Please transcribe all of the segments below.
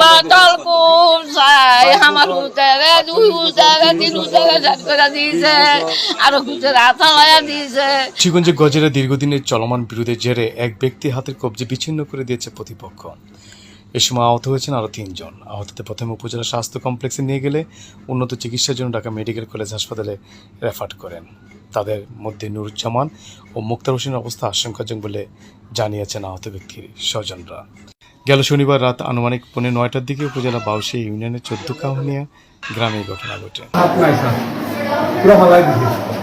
বাতল কোসাই আমার হুতারে দুই হুতারে তিন হুতারে ঝাট করে দিয়েছে আর হুতের হাতা লায়া দিয়েছে মুন্সিগঞ্জে গজেরা দীর্ঘদিনের চলমান বিরোধের জেরে এক ব্যক্তি হাতের কবজি বিচ্ছিন্ন করে দিয়েছে প্রতিপক্ষ। এ সময় আহত হয়েছেন আরও তিনজন। আহতদের প্রথমে উপজেলা স্বাস্থ্য কমপ্লেক্সে নিয়ে গেলে উন্নত চিকিৎসার জন্য ঢাকা মেডিকেল কলেজ হাসপাতালে রেফার করেন। তাদের মধ্যে নুরুজ্জামান ও মুক্তার হোসেনের অবস্থা আশঙ্কাজনক বলে জানিয়েছেন আহত ব্যক্তির স্বজনরা। গেল শনিবার রাত আনুমানিক পৌনে নয়টার দিকে উপজেলা বাউসি ইউনিয়নের চোদ্দ কাহনিয়া গ্রামে ঘটনা ঘটে।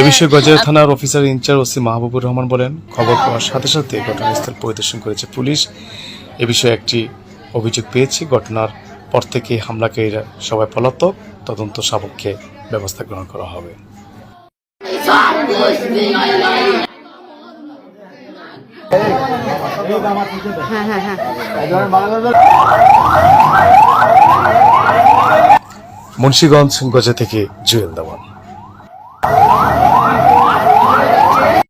এ বিষয়ে থানার অফিসার ওসি মাহবুবুর রহমান বলেন, খবর পাওয়ার সাথে সাথে ঘটনাস্থল পরিদর্শন করেছে পুলিশ। এ বিষয়ে একটি অভিযোগ ঘটনার পর থেকে হামলাকারীরা সবাই পলাতক। তদন্ত সাপেক্ষে ব্যবস্থা গ্রহণ করা হবে। মুন্সীগঞ্জ গজা থেকে জুয়েল দামান।